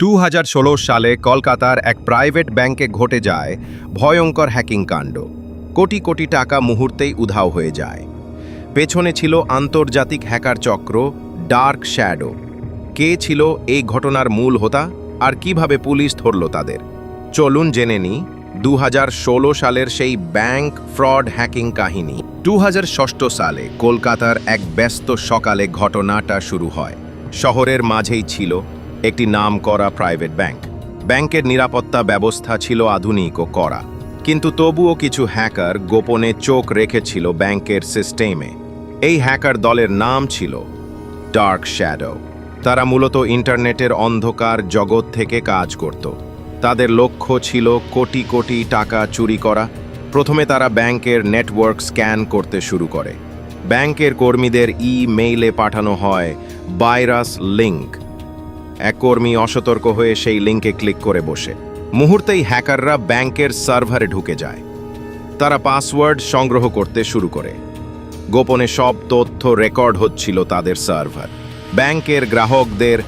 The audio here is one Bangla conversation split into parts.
দু হাজার ষোলো সালে কলকাতার এক প্রাইভেট ব্যাংকে ঘটে যায় ভয়ঙ্কর হ্যাকিং কাণ্ড। কোটি কোটি টাকা মুহূর্তেই উধাও হয়ে যায়। পেছনে ছিল আন্তর্জাতিক হ্যাকার চক্র ডার্ক শ্যাডো। কে ছিল এই ঘটনার মূল হোতা আর কীভাবে পুলিশ ধরল তাদের? চলুন জেনে নি দু সালের সেই ব্যাংক ফ্রড হ্যাকিং কাহিনী। দু সালে কলকাতার এক ব্যস্ত সকালে ঘটনাটা শুরু হয়। শহরের মাঝেই ছিল একটি নাম করা প্রাইভেট ব্যাংক ব্যাংকের নিরাপত্তা ব্যবস্থা ছিল আধুনিক ও করা কিন্তু তবুও কিছু হ্যাকার গোপনে চোখ রেখেছিল ব্যাংকের সিস্টেমে এই হ্যাকার দলের নাম ছিল ডার্ক শ্যাডো তারা মূলত ইন্টারনেটের অন্ধকার জগৎ থেকে কাজ করত। তাদের লক্ষ্য ছিল কোটি কোটি টাকা চুরি করা। প্রথমে তারা ব্যাংকের নেটওয়ার্ক স্ক্যান করতে শুরু করে। ব্যাংকের কর্মীদের ই মেইলে পাঠানো হয় ভাইরাস লিঙ্ক এক কর্মী অসতর্ক হয়ে সেই লিঙ্কে ক্লিক করে বসে। মুহূর্তেই হ্যাকাররা ব্যাংকের সার্ভারে ঢুকে যায়। তারা পাসওয়ার্ড সংগ্রহ করতে শুরু করে। গোপনে সব তথ্য রেকর্ড হচ্ছিল তাদের সার্ভার। ব্যাংকের গ্রাহকদের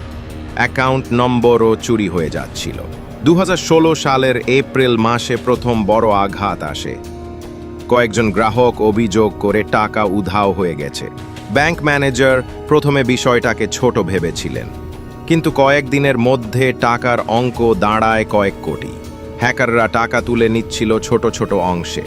অ্যাকাউন্ট নম্বরও চুরি হয়ে যাচ্ছিল। দু হাজার ষোলো সালের এপ্রিল মাসে প্রথম বড় আঘাত আসে। কয়েকজন গ্রাহক অভিযোগ করে টাকা উধাও হয়ে গেছে। ব্যাংক ম্যানেজার প্রথমে বিষয়টাকে ছোট ভেবেছিলেন। কিন্তু কয়েকদিনের মধ্যে টাকার অঙ্ক দাঁড়ায় কয়েক কোটি। হ্যাকাররা টাকা তুলে নিচ্ছিল ছোট ছোট অংশে।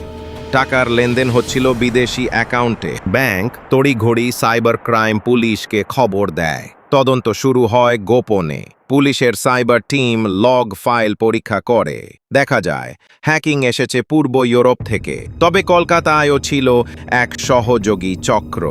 টাকার লেনদেন হচ্ছিল বিদেশি অ্যাকাউন্টে। ব্যাংক, তড়িঘড়ি সাইবার ক্রাইম পুলিশকে খবর দেয়। তদন্ত শুরু হয় গোপনে। পুলিশের সাইবার টিম লগ ফাইল পরীক্ষা করে। দেখা যায়, হ্যাকিং এসেছে পূর্ব ইউরোপ থেকে। তবে কলকাতায়ও ছিল এক সহযোগী চক্র।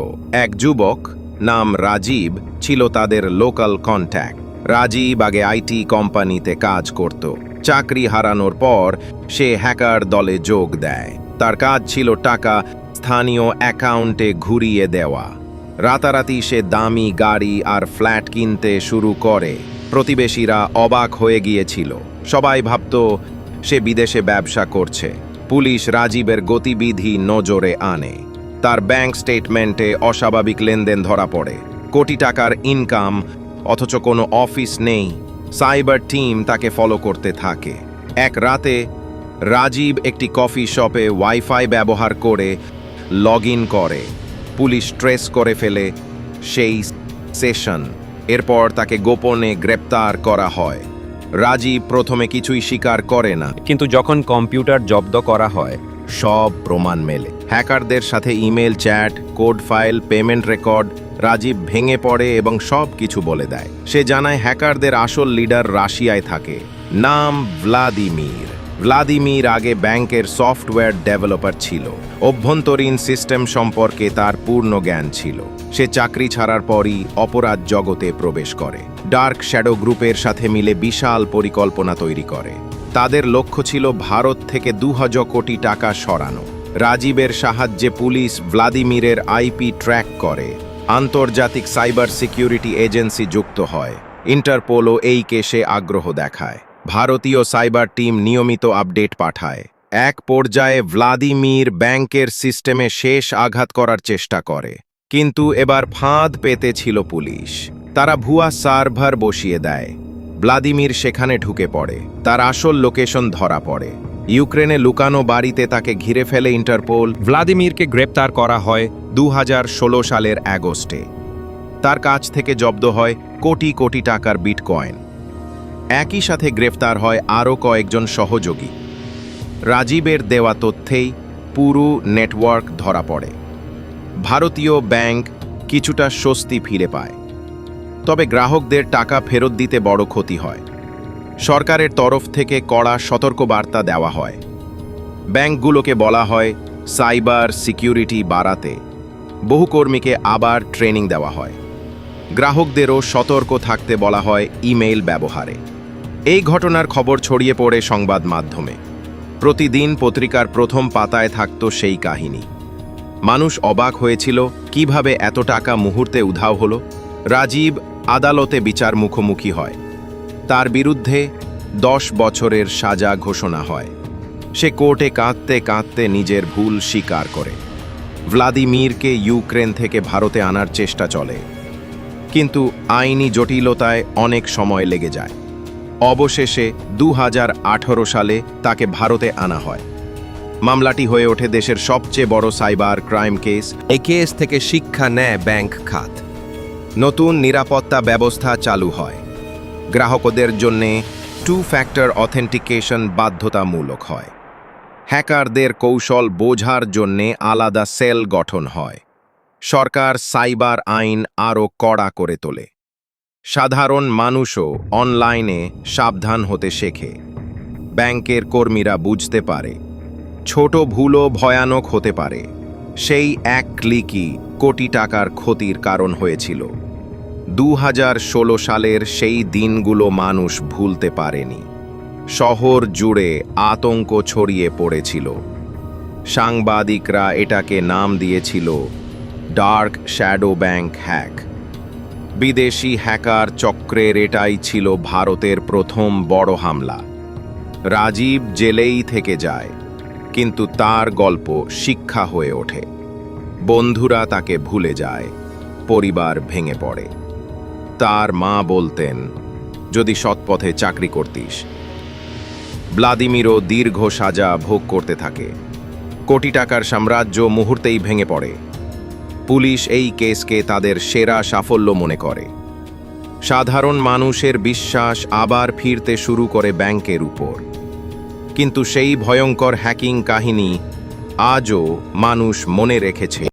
এক যুবক নাম রাজীব ছিল তাদের লোকাল কন্ট্যাক্ট। রাজীব আগে আইটি কোম্পানিতে কাজ করত। চাকরি হারানোর পর সে হ্যাকার দলে যোগ দেয়। তার কাজ ছিল টাকা স্থানীয় অ্যাকাউন্টে ঘুরিয়ে দেওয়া। রাতারাতি সে দামি গাড়ি আর ফ্ল্যাট কিনতে শুরু করে। প্রতিবেশীরা অবাক হয়ে গিয়েছিল। সবাই ভাবত সে বিদেশে ব্যবসা করছে। পুলিশ রাজীবের গতিবিধি নজরে আনে। তার ব্যাংক স্টেটমেন্টে অস্বাভাবিক লেনদেন ধরা পড়ে। কোটি টাকার ইনকাম অথচ কোনো অফিস নেই। সাইবার টিম তাকে ফলো করতে থাকে। এক রাতে রাজীব একটি কফি শপে ওয়াইফাই ব্যবহার করে লগ করে। পুলিশ ট্রেস করে ফেলে সেই সেশন এরপর তাকে গোপনে গ্রেপ্তার করা হয়। রাজীব প্রথমে কিছুই স্বীকার করে না। কিন্তু যখন কম্পিউটার জব্দ করা হয়, সব প্রমাণ মেলে। হ্যাকারদের সাথে email, chat, code file, payment record, Rajib ভেঙে পড়ে এবং সব কিছু বলে দেয়। সে জানায় হ্যাকারদের আসল লিডার রাশিয়ায় থাকে। নাম ভ্লাদিমির। ভ্লাদিমির আগে ব্যাংকের সফটওয়্যার ডেভেলপার ছিল। অভ্যন্তরীণ সিস্টেম সম্পর্কে তার পূর্ণ জ্ঞান ছিল। সে চাকরি ছাড়ার পরই অপরাধ জগতে প্রবেশ করে। ডার্ক শ্যাডো গ্রুপের সাথে মিলে বিশাল পরিকল্পনা তৈরি করে। তাদের লক্ষ্য ছিল ভারত থেকে দু হাজার কোটি টাকা সরানো। রাজীবের সাহায্যে পুলিশ ভ্লাদিমিরের আইপি ট্র্যাক করে। আন্তর্জাতিক সাইবার সিকিউরিটি এজেন্সি যুক্ত হয়। ইন্টারপোলও এই কেসে আগ্রহ দেখায়। ভারতীয় সাইবার টিম নিয়মিত আপডেট পাঠায়। এক পর্যায়ে ভ্লাদিমির ব্যাংকের সিস্টেমে শেষ আঘাত করার চেষ্টা করে। কিন্তু এবার ফাঁদ পেতে ছিল পুলিশ। তারা ভুয়া সার্ভার বসিয়ে দেয়। ভ্লাদিমির সেখানে ঢুকে পড়ে। তার আসল লোকেশন ধরা পড়ে। ইউক্রেনে লুকানো বাড়িতে তাকে ঘিরে ফেলে ইন্টারপোল। ভ্লাদিমিরকে গ্রেপ্তার করা হয় দু হাজার ষোলো সালের অ্যাগস্টে তার কাছ থেকে জব্দ হয় কোটি কোটি টাকার বিটকয়েন। একই সাথে গ্রেফতার হয় আরও কয়েকজন সহযোগী। রাজীবের দেওয়া তথ্যেই পুরো নেটওয়ার্ক ধরা পড়ে। ভারতীয় ব্যাংক কিছুটা স্বস্তি ফিরে পায়। তবে গ্রাহকদের টাকা ফেরত দিতে বড় ক্ষতি হয়। সরকারের তরফ থেকে কড়া সতর্কবার্তা দেওয়া হয়। ব্যাংকগুলোকে বলা হয় সাইবার সিকিউরিটি বাড়াতে। বহু কর্মীকে আবার ট্রেনিং দেওয়া হয়। গ্রাহকদেরও সতর্ক থাকতে বলা হয় ইমেইল ব্যবহারে। এই ঘটনার খবর ছড়িয়ে পড়ে সংবাদ মাধ্যমে। প্রতিদিন পত্রিকার প্রথম পাতায় থাকত সেই কাহিনী। মানুষ অবাক হয়েছিল, কীভাবে এত টাকা মুহূর্তে উধাও হলো? রাজীব আদালতে বিচার মুখোমুখি হয়। তার বিরুদ্ধে দশ বছরের সাজা ঘোষণা হয়। সে কোর্টে কাঁদতে কাঁদতে নিজের ভুল স্বীকার করে। ভ্লাদিমিরকে ইউক্রেন থেকে ভারতে আনার চেষ্টা চলে। কিন্তু আইনি জটিলতায় অনেক সময় লেগে যায়। অবশেষে দু হাজার আঠারো সালে তাকে ভারতে আনা হয়। মামলাটি হয়ে ওঠে দেশের সবচেয়ে বড় সাইবার ক্রাইম কেস। এই কেস থেকে শিক্ষা নেয় ব্যাংক খাত। নতুন নিরাপত্তা ব্যবস্থা চালু হয়। গ্রাহকদের জন্যে টু ফ্যাক্টর অথেন্টিকেশন বাধ্যতামূলক হয়। হ্যাকারদের কৌশল বোঝার জন্যে আলাদা সেল গঠন হয়। সরকার সাইবার আইন আরও কড়া করে তোলে। সাধারণ মানুষও অনলাইনে সাবধান হতে শেখে। ব্যাংকের কর্মীরা বুঝতে পারে, ছোট ভুলও ভয়ানক হতে পারে। সেই এক ক্লিকই কোটি টাকার ক্ষতির কারণ হয়েছিল। দু হাজার ষোলো সালের সেই দিনগুলো মানুষ ভুলতে পারেনি। শহর জুড়ে আতঙ্ক ছড়িয়ে পড়েছিল। সাংবাদিকরা এটাকে নাম দিয়েছিল ডার্ক শ্যাডো ব্যাংক হ্যাক। বিদেশি হ্যাকার চক্রের এটাই ছিল ভারতের প্রথম বড় হামলা। রাজীব জেলেই থেকে যায়, কিন্তু তার গল্প শিক্ষা হয়ে ওঠে। বন্ধুরা তাকে ভুলে যায়, পরিবার ভেঙে পড়ে। তার মা বলতেন, যদি সৎপথে চাকরি করতিস। ভ্লাদিমিরও দীর্ঘ সাজা ভোগ করতে থাকে। কোটি টাকার সাম্রাজ্য মুহূর্তেই ভেঙে পড়ে। পুলিশ এই কেসকে তাদের সেরা সাফল্য মনে করে। সাধারণ মানুষের বিশ্বাস আবার ফিরতে শুরু করে ব্যাংকের উপর। কিন্তু সেই ভয়ঙ্কর হ্যাকিং কাহিনী আজও মানুষ মনে রেখেছে।